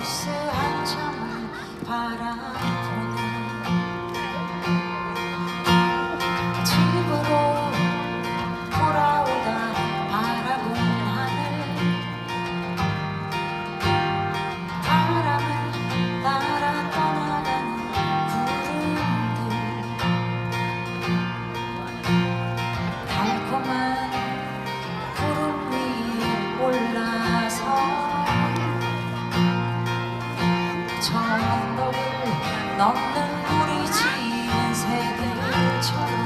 버스 한참을 바라 청한덕을 넘는 우리 지은 세계처럼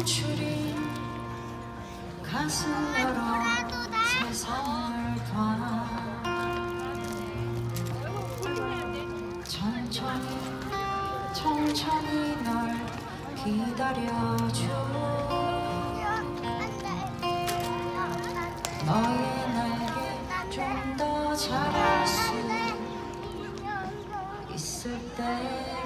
움츠린 가슴 열어 세상을 봐. 천천히 천천히 널 기다려줘. 너의 나에게 좀 더 잘할 수 있을 때.